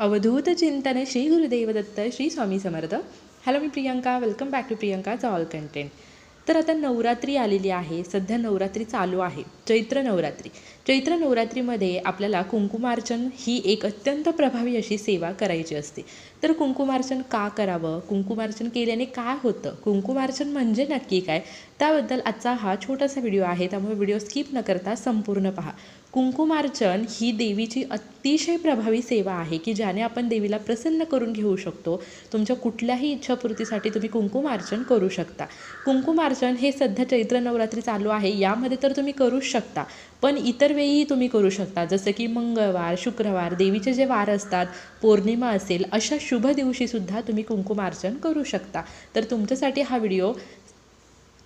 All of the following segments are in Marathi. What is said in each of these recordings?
अवधूत चिंतन श्री गुरुदेव दत्त श्री स्वामी समर्थ. हॅलो मी प्रियंका वेलकम बॅक टू प्रियंकाचा ऑल कंटेंट तर आता नवरात्री आलेली आहे सध्या नवरात्री चालू आहे चैत्र नवरात्री. चैत्र नवरात्रीमध्ये आपल्याला कुंकुमार्चन ही एक अत्यंत प्रभावी अशी सेवा करायची असते. तर कुंकुमार्चन का करावं? कुंकुमार्चन केल्याने काय होतं? कुंकुमार्चन म्हणजे नक्की काय? त्याबद्दल आजचा हा छोटासा व्हिडिओ आहे त्यामुळे व्हिडिओ स्किप न करता संपूर्ण पहा. कुंकुमार्चन ही देवीची अतिशय प्रभावी सेवा आहे की ज्याने आपण देवीला प्रसन्न करून घेऊ शकतो. तुमच्या कुठल्याही इच्छापूर्तीसाठी तुम्ही कुंकुमार्चन करू शकता. कुंकुमार्चन हे सध्या चैत्र नवरात्री चालू आहे यामध्ये तर तुम्ही करूच शकता. पण इतर वेळीही तुम्ही करू शकता जसं की मंगळवार शुक्रवार देवीचे जे वार असतात पौर्णिमा असेल अशा शुभ दिवशीसुद्धा तुम्ही कुंकुमार्चन करू शकता. तर तुमच्यासाठी हा व्हिडिओ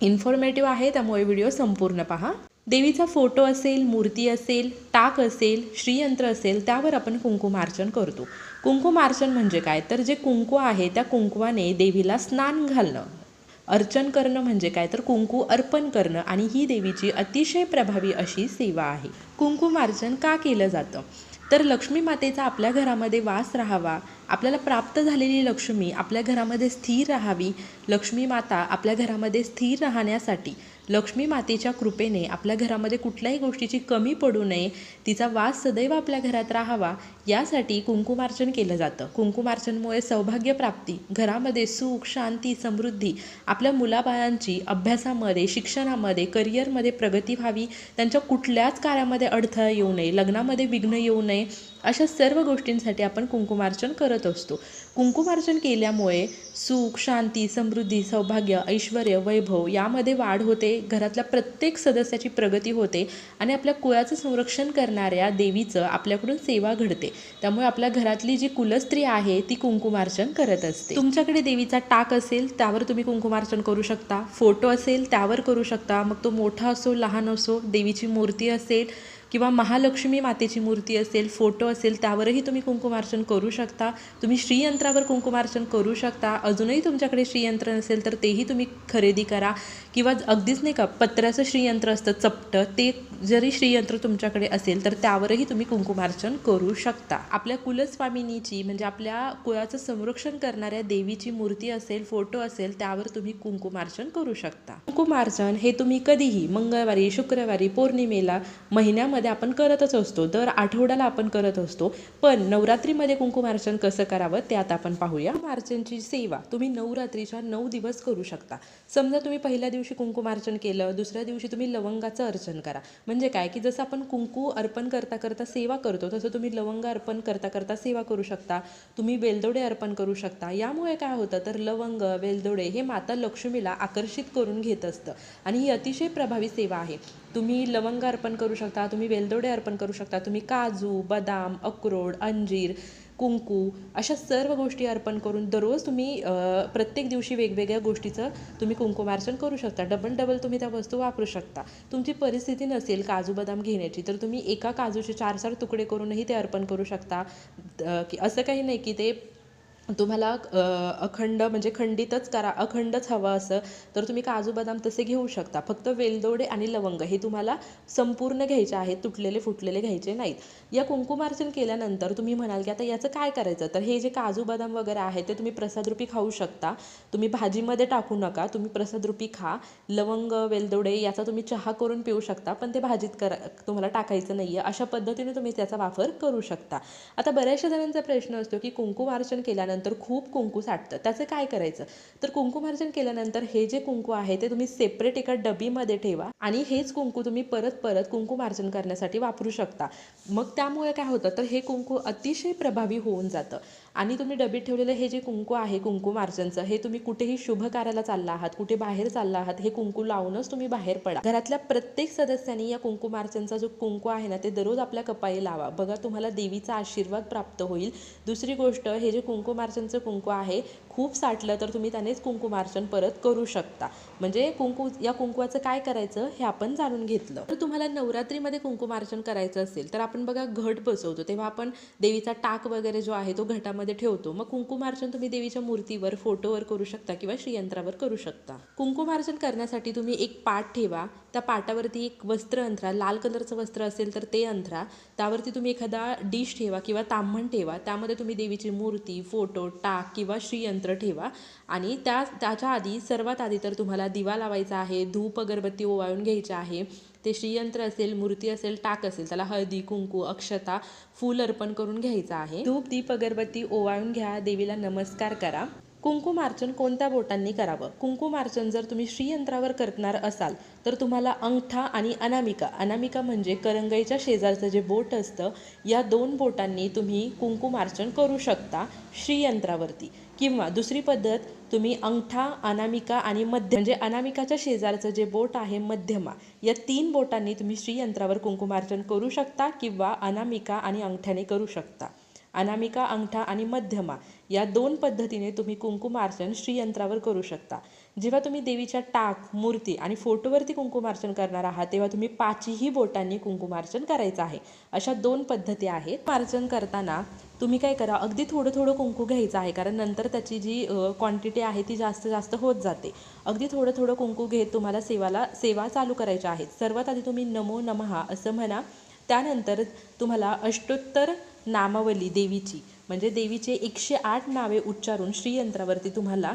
इन्फॉर्मेटिव्ह आहे त्यामुळे व्हिडिओ संपूर्ण पहा. देवीचा फोटो असेल मूर्ती असेल टाक असेल श्रीयंत्र असेल त्यावर आपण कुंकुमार्चन करतो. कुंकुमार्चन म्हणजे काय? तर जे कुंकू आहे त्या कुंकवाने देवीला स्नान घालणं. अर्चन करणं म्हणजे काय? तर कुंकू अर्पण करणं आणि ही देवीची अतिशय प्रभावी अशी सेवा आहे. कुंकुमार्चन का केलं जातं? तर लक्ष्मी मातेचा आपल्या घरामध्ये वास राहावा आपल्याला प्राप्त झालेली लक्ष्मी आपल्या घरामध्ये स्थिर राहावी. लक्ष्मी माता आपल्या घरामध्ये स्थिर राहण्यासाठी लक्ष्मी मातेच्या कृपेने आपल्या घरामध्ये कुठल्याही गोष्टीची कमी पडू नये. तिचा वास सदैव आपल्या घरात राहावा. यासाठी कुंकुमार्चन केलं जातं. कुंकुमार्चनमुळे सौभाग्यप्राप्ती घरामध्ये सुख शांती समृद्धी आपल्या मुलाबाळांची अभ्यासामध्ये शिक्षणामध्ये करिअरमध्ये प्रगती व्हावी. त्यांच्या कुठल्याच कार्यामध्ये अडथळा येऊ नये. लग्नामध्ये विघ्न येऊ नये. अशा सर्व गोष्टींसाठी आपण कुंकुमार्चन करत असतो. कुंकुमार्चन केल्यामुळे सुख शांती समृद्धी सौभाग्य ऐश्वर वैभव यामध्ये वाढ होते. घरातल्या प्रत्येक सदस्याची प्रगती होते आणि आपल्या कुळाचं संरक्षण करणाऱ्या देवीचं आपल्याकडून सेवा घडते. त्यामुळे आपल्या घरातली जी कुलस्त्री आहे ती कुंकुमार्चन करत असते. तुमच्याकडे देवीचा टाक असेल त्यावर तुम्ही कुंकुमार्चन करू शकता. फोटो असेल त्यावर करू शकता. मग तो मोठा असो लहान असो देवीची मूर्ती असेल किंवा महालक्ष्मी मातेची मूर्ती असेल फोटो असेल त्यावरही तुम्ही कुंकुमार्चन करू शकता. तुम्ही श्रीयंत्रावर कुंकुमार्चन करू शकता. अजूनही तुमच्याकडे श्रीयंत्र नसेल तर तेही तुम्ही खरेदी करा. किंवा अगदीच नाही का पत्र्याचं श्रीयंत्र असतं चपटं ते जरी श्रीयंत्र तुमच्याकडे असेल तर त्यावरही तुम्ही कुंकुमार्चन करू शकता. आपल्या कुलस्वामिनीची म्हणजे आपल्या कुळाचं संरक्षण करणाऱ्या देवीची मूर्ती असेल फोटो असेल त्यावर तुम्ही कुंकुमार्चन करू शकता. कुंकुमार्चन हे तुम्ही कधीही मंगळवारी शुक्रवारी पौर्णिमेला महिन्यामध्ये आपण करतच असतो. दर आठवड्याला आपण करत असतो. पण नवरात्रीमध्ये कुंकुमार्चन कसं करावं ते आता आपण पाहूया. कुंकुमार्चनची सेवा तुम्ही नवरात्रीच्या नऊ दिवस करू शकता. समजा तुम्ही पहिल्या दिवशी कुंकुमार्चन केलं दुसऱ्या दिवशी तुम्ही लवंगाचं अर्चन करा. म्हणजे काय? की जसं आपण कुंकू अर्पण करता करता सेवा करतो तसं तुम्ही लवंग अर्पण करता करता सेवा करू शकता. तुम्ही वेलदोडे अर्पण करू शकता. यामुळे काय होतं? तर लवंग वेलदोडे हे माता लक्ष्मीला आकर्षित करून घेत असतं. आणि ही अतिशय प्रभावी सेवा आहे. तुम्ही लवंग अर्पण करू शकता तुम्ही वेलदोडे अर्पण करू शकता तुम्ही काजू बदाम अक्रोड अंजीर कुंकू अशा सर्व गोष्टी अर्पण करून दररोज तुम्ही प्रत्येक दिवशी वेगवेगळ्या गोष्टीचं तुम्ही कुंकुमार्चन करू शकता. डबल डबल तुम्ही त्या वस्तू वापरू शकता. तुमची परिस्थिती नसेल काजू बदाम घेण्याची तर तुम्ही एका काजूचे चार चार तुकडे करूनही ते अर्पण करू शकता. की असं काही नाही की ते तुम्हाला अखंड म्हणजे खंडितच करा अखंडच हवं असं तर तुम्ही काजू बदाम तसे घेऊ शकता. फक्त वेलदोडे आणि लवंग हे तुम्हाला संपूर्ण घ्यायचे आहेत तुटलेले फुटलेले घ्यायचे नाहीत. या कुंकुमार्चन केल्यानंतर तुम्ही म्हणाल की आता याचं काय करायचं? तर हे जे काजू बदाम वगैरे आहे ते तुम्ही प्रसादरूपी खाऊ शकता. तुम्ही भाजीमध्ये टाकू नका तुम्ही प्रसादरूपी खा. लवंग वेलदोडे याचा तुम्ही चहा करून पिऊ शकता पण ते भाजीत करा तुम्हाला टाकायचं नाही आहे अशा पद्धतीने तुम्ही त्याचा वापर करू शकता. आता बऱ्याचशा जणांचा प्रश्न असतो की कुंकुमार्चन केल्यानंतर केल्यानंतर खूप कुंकू साठतं. त्याचं काय करायचं? तर कुंकुमार्चन केल्यानंतर हे जे कुंकू आहे ते तुम्ही सेपरेट एका डबीमध्ये ठेवा आणि हेच कुंकू तुम्ही परत परत कुंकुमार्चन करण्यासाठी वापरू शकता. मग त्यामुळे काय होतं? तर हे कुंकू अतिशय प्रभावी होऊन जातं. आणि तुम्ही डबीत ठेवलेलं हे जे कुंकू आहे कुंकुमार्चनचं हे तुम्ही कुठेही शुभ कार्याला चालला आहात कुठे बाहेर चालला आहात हे कुंकू लावूनच तुम्ही बाहेर पडा. घरातल्या प्रत्येक सदस्यांनी या कुंकुमार्चनचा जो कुंकू आहे ना ते दररोज आपल्या कपाळी लावा. बघा तुम्हाला देवीचा आशीर्वाद प्राप्त होईल. दुसरी गोष्ट हे जे कुंकू कुंकुमार्चनचं कुंकू आहे खूप साठलं तर तुम्ही त्यानेच कुंकुमार्चन परत करू शकता. म्हणजे कुंकू या कुंकुवाचं काय करायचं हे आपण जाणून घेतलं. तर तुम्हाला नवरात्रीमध्ये कुंकुमार्चन करायचं असेल तर आपण बघा घट बसवतो. तेव्हा आपण देवीचा टाक वगैरे जो आहे तो घटामध्ये ठेवतो. मग कुंकुमार्चन तुम्ही देवीच्या मूर्तीवर फोटोवर करू शकता किंवा श्रीयंत्रावर करू शकता. कुंकुमार्चन करण्यासाठी तुम्ही एक पाट ठेवा. त्या पाटावरती एक वस्त्र अंथरा लाल कलरचं वस्त्र असेल तर ते अंथरा. त्यावरती तुम्ही एखादा डिश ठेवा किंवा तांबण ठेवा. त्यामध्ये तुम्ही देवीची मूर्ती फोटो टाक किंवा श्रीयंत्र ठेवा. आणि त्या त्याच्या आधी सर्वात आधी तर तुम्हाला दिवा लावायचा आहे धूप अगरबत्ती ओवाळून घ्यायची आहे. ते श्रीयंत्र असेल मूर्ती असेल टाक असेल त्याला हळदी कुंकू अक्षता फूल अर्पण करून घ्यायचं आहे. धूप दीप अगरबत्ती ओवाळून घ्या. देवीला नमस्कार करा. कुंकुमार्चन कोणत्या बोटांनी करावं? कुंकुमार्चन जर तुम्ही श्रीयंत्रावर करणार असाल तर तुम्हाला अंगठा आणि अनामिका अनामिका म्हणजे करंगईच्या शेजारचं जे बोट असतं या दोन बोटांनी तुम्ही कुंकुमार्चन करू शकता श्रीयंत्रावरती. किंवा दुसरी पद्धत तुम्ही अंगठा अनामिका आणि मध्य म्हणजे अनामिकाच्या शेजारचं जे बोट आहे मध्यमा या तीन बोटांनी तुम्ही श्रीयंत्रावर कुंकुमार्चन करू शकता किंवा अनामिका आणि अंगठ्याने करू शकता. अनामिका अंगठा आणि मध्यमा या दोन पद्धतीने तुम्ही कुंकुमार्चन श्रीयंत्रावर करू शकता. जेव्हा तुम्ही देवीच्या टाक मूर्ती आणि फोटोवरती कुंकुमार्चन करणार आहात तेव्हा तुम्ही पाचही बोटांनी कुंकुमार्चन करायचं आहे. अशा दोन पद्धती आहेत. मार्चन करताना तुम्ही काय करा अगदी थोडं थोडं कुंकू घ्यायचं आहे कारण नंतर त्याची जी क्वांटिटी आहे ती जास्त जास्त होत जाते. अगदी थोडं थोडं कुंकू घेत तुम्हाला सेवाला सेवा चालू करायच्या आहेत. सर्वात आधी तुम्ही नमो नमहा असं म्हणा त्यानंतर तुम्हाला अष्टोत्तर नामावली देवीची म्हणजे देवीचे एकशे आठ नावे उच्चारून श्रीयंत्रावरती तुम्हाला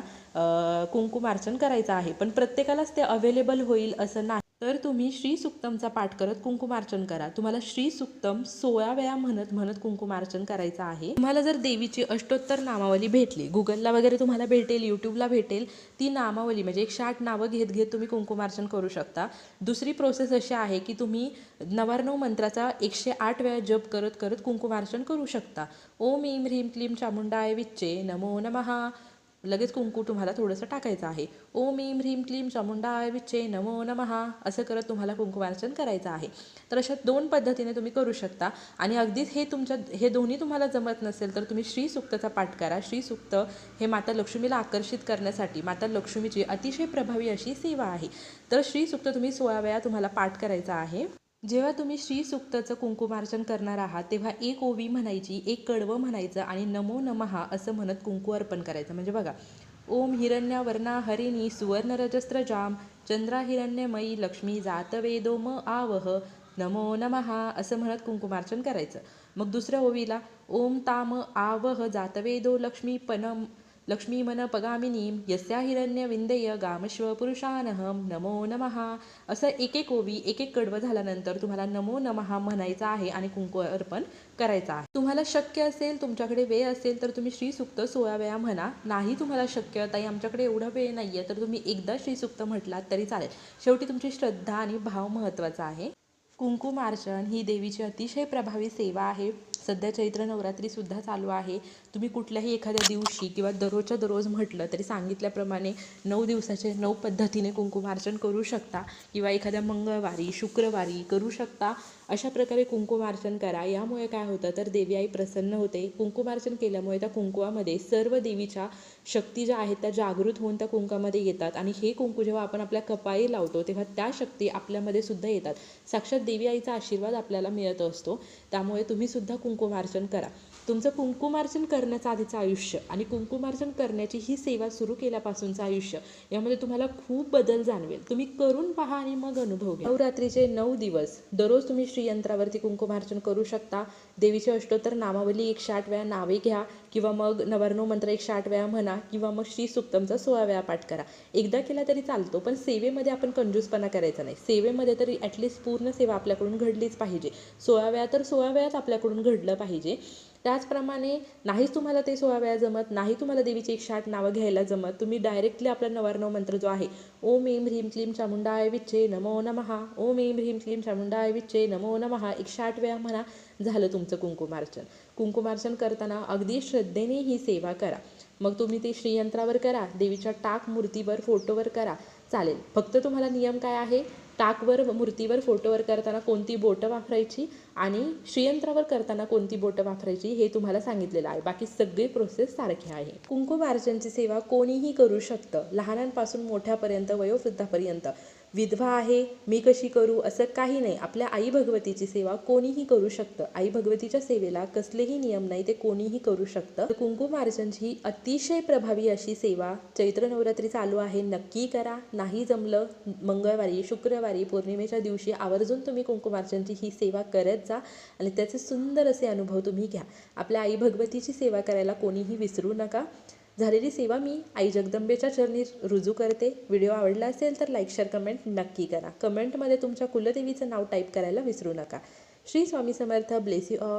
कुंकुमार्चन करायचं आहे. पण प्रत्येकालाच ते अवेलेबल होईल असं नाही. तर तुम्ही श्री सुक्तमचा पाठ करत कुंकुमार्चन करा. तुम्हाला श्री सुक्तम सोळा वेळा म्हणत म्हणत कुंकुमार्चन करायचं आहे. तुम्हाला जर देवीची अष्टोत्तर नामावली भेटली गुगलला वगैरे तुम्हाला भेटेल यूट्यूबला भेटेल ती नामावली म्हणजे एकशे आठ नावं घेत घेत तुम्ही कुंकुमार्चन करू शकता. दुसरी प्रोसेस अशी आहे की तुम्ही नवार्णव मंत्राचा एकशे आठ वेळा जप करत करत कुंकुमार्चन करू शकता. ओम ईम ह्रीम क्लीम चामुंडाय विच्चे नमो नमहा लगेच कुंकू तुम्हाला थोडंसं टाकायचं आहे. ओम ईम ह्रीम क्लीम चामुंडाय विच्चे नमो नमहा असं करत तुम्हाला कुंकुमार्चन करायचं आहे. तर अशा दोन पद्धतीने तुम्ही करू शकता. आणि अगदीच हे तुमच्या हे दोन्ही तुम्हाला जमत नसेल तर तुम्ही श्री सुक्तचा पाठ करा. श्री सुक्त हे माता लक्ष्मीला आकर्षित करण्यासाठी माता लक्ष्मीची अतिशय प्रभावी अशी सेवा आहे. तर श्री सुक्त तुम्ही सोळा वेळा तुम्हाला पाठ करायचा आहे. जेव्हा तुम्ही श्री सुक्तचं कुंकुमार्चन करणार आहात तेव्हा एक ओवी म्हणायची एक कडवं म्हणायचं आणि नमो नमहा असं म्हणत कुंकू अर्पण करायचं. म्हणजे बघा ओम हिरण्यावर्णा हरिणी सुवर्णरजस्त्रजाम चंद्रा हिरण्यमयी लक्ष्मी जातवेदो म आवह नमो नमहा असं म्हणत कुंकुमार्चन करायचं. मग दुसऱ्या ओवीला ओम ताम आवह जातवेदो लक्ष्मी पनम लक्ष्मी मन यस्या हिरण्य विंदेय गामश्व पुरुषानहम नमो. नमहा असं एक एक ओवी एक एक कडवं झाल्यानंतर तुम्हाला नमो नमहा म्हणायचं आहे आणि कुंकू अर्पण करायचं आहे. तुम्हाला शक्य असेल तुमच्याकडे वेळ असेल तर तुम्ही श्रीसुक्त सोळा वेळा म्हणा. नाही तुम्हाला शक्य ताई आमच्याकडे एवढा वेळ नाही आहे तर तुम्ही एकदा श्रीसुक्त म्हटलात तरी चालेल. शेवटी तुमची श्रद्धा आणि भाव महत्त्वाचा आहे. कुंकुमार्चन ही देवीची अतिशय प्रभावी सेवा आहे. सध्या चैत्र नवरात्रीसुद्धा चालू आहे. तुम्ही कुठल्याही एखाद्या दिवशी किंवा दररोजच्या दररोज म्हटलं तरी सांगितल्याप्रमाणे नऊ दिवसाचे नऊ पद्धतीने कुंकुमार्चन करू शकता किंवा एखाद्या मंगळवारी शुक्रवारी करू शकता. अशा प्रकारे कुंकुमार्चन करा. यामुळे काय होतं तर देवी आई प्रसन्न होते. कुंकुमार्चन केल्यामुळे त्या कुंकुमामध्ये सर्व देवीच्या शक्ती ज्या आहेत त्या जागृत होऊन त्या कुंकामध्ये येतात. आणि हे कुंकू जेव्हा आपण आपल्या कपाळी लावतो तेव्हा त्या शक्ती आपल्यामध्ये सुद्धा येतात. साक्षात देवी आईचा आशीर्वाद आपल्याला मिळत असतो. त्यामुळे तुम्ही सुद्धा कुंकुमार्चन करा. तुमचं कुंकुमार्चन करण्याचं आधीचं आयुष्य आणि कुंकुमार्चन करण्याची ही सेवा सुरू केल्यापासूनचं आयुष्य यामध्ये तुम्हाला खूप बदल जाणवेल. तुम्ही करून पहा आणि मग अनुभव घ्या. नवरात्रीचे नऊ दिवस दररोज तुम्ही श्रीयंत्रावरती कुंकुमार्चन करू शकता. देवीचे अष्टोत्तर नामावली एकशे आठ वेळा नावे घ्या. किंवा मग नवरणव मंत्र एकशे आठ वेळा म्हणा किंवा मग श्री सुक्तमचा सोळा वेळा पाठ करा. एकदा केला तरी चालतो पण सेवेमध्ये आपण कंजूसपणा करायचा नाही. सेवेमध्ये तरी ॲटलिस्ट पूर्ण सेवा आपल्याकडून घडलीच पाहिजे. सोळा वेळा तर सोळा वेळाच आपल्याकडून घडलं पाहिजे. त्याचप्रमाणे नाहीच तुम्हाला ते सोळा वेळा जमत नाही तुम्हाला देवीची एकशे आठ नावं घ्यायला जमत तुम्ही डायरेक्टली आपला नवरणव मंत्र जो आहे ओम एम ह्रीम क्लीम चामुंडाय विच्छे नमो नमहा ओम एम ह्रीम क्लीम चामुंडाय विच्छे नमो नमहा एकशे आठ वेळा म्हणा झालं तुमचं कुंकुमार्चन. कुंकुमार्चन करताना अगदी श्रद्धेने ही सेवा करा. मग तुम्ही ते श्रीयंत्रावर करा देवीच्या टाक मूर्तीवर फोटोवर करा चालेल. फक्त तुम्हाला नियम काय आहे? टाकवर मूर्तीवर फोटोवर करताना कोणती बोटं वापरायची? आणि श्रीयंत्रावर करताना कोणती बोटं वापरायची हे तुम्हाला सांगितलेलं आहे. बाकी सगळी प्रोसेस सारखे आहे. कुंकुमार्चनची सेवा कोणीही करू शकतं. लहानांपासून मोठ्यापर्यंत वयोवृद्धापर्यंत. विधवा आहे मी कशी करू असं काही नाही. आपल्या आई भगवतीची सेवा कोणीही करू शकतं. आई भगवतीच्या सेवेला कसलेही नियम नाही ते कोणीही करू शकतं. तर कुंकुमार्चनची ही अतिशय प्रभावी अशी सेवा चैत्र नवरात्री चालू आहे. नक्की करा. नाही जमलं मंगळवारी शुक्रवारी पौर्णिमेच्या दिवशी आवर्जून तुम्ही कुंकुमार्चनची ही सेवा करत जा आणि त्याचे सुंदर असे अनुभव तुम्ही घ्या. आपल्या आई भगवतीची सेवा करायला कोणीही विसरू नका. झालेली सेवा मी आई जगदंबेच्या चरणी रुजू करते. व्हिडिओ आवडला असेल तर लाईक शेअर कमेंट नक्की करा. कमेंटमध्ये तुमच्या कुलदेवीचं नाव टाईप करायला विसरू नका. Shri Swami Samarth. Bless you all